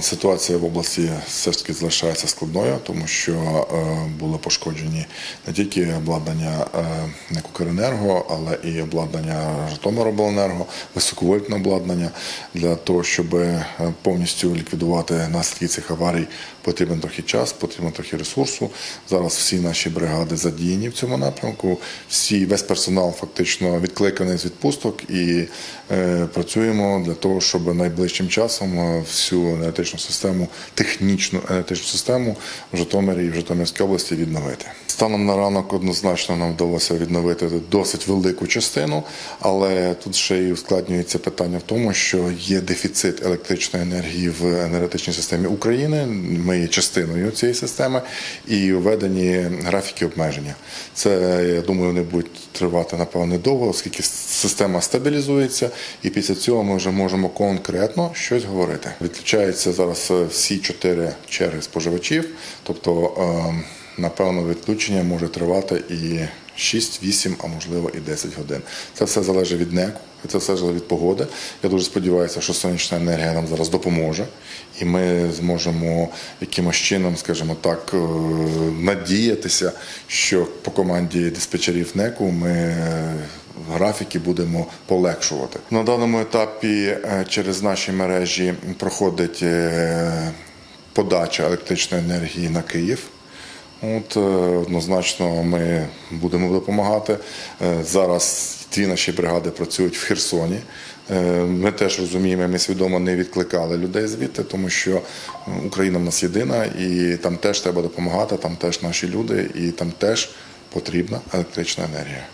Ситуація в області все ж таки залишається складною, тому що е, були пошкоджені не тільки обладнання е, НЕК але і обладнання Житомиробленерго, високовольтне обладнання. Для того, щоб е, повністю ліквідувати наслідки цих аварій, потрібен трохи час, потрібно трохи ресурсу. Зараз всі наші бригади задіяні в цьому напрямку. Всі весь персонал фактично відкликаний з відпусток і е, працюємо для того, щоб найближчим часом всю енергетичну систему, технічну енергетичну систему в Житомирі і в Житомирській області відновити. Станом на ранок однозначно нам вдалося відновити досить велику частину, але тут ще й ускладнюється питання в тому, що є дефіцит електричної енергії в енергетичній системі України. Ми є частиною цієї системи і введені графіки обмеження. Це я думаю, не будуть тривати напевно довго, оскільки система стабілізується, і після цього ми вже можемо конкретно щось говорити. Відключаються зараз е, всі чотири черги споживачів, тобто. Напевно, відключення може тривати і 6, 8, а можливо і 10 годин. Це все залежить від НЕКу, це все залежить від погоди. Я дуже сподіваюся, що сонячна енергія нам зараз допоможе, і ми зможемо якимось чином, скажімо так, е, надіятися, що по команді диспетчерів НЕКу ми е, графіки будемо полегшувати. На даному етапі е, через наші мережі проходить подача електричної енергії на Київ. От е, однозначно ми будемо допомагати. Е, Зараз дві наші бригади працюють в Херсоні. Е, Ми теж розуміємо, ми свідомо не відкликали людей звідти, тому що е, Україна в нас єдина, і там теж треба допомагати, там теж наші люди, і там теж потрібна електрична енергія.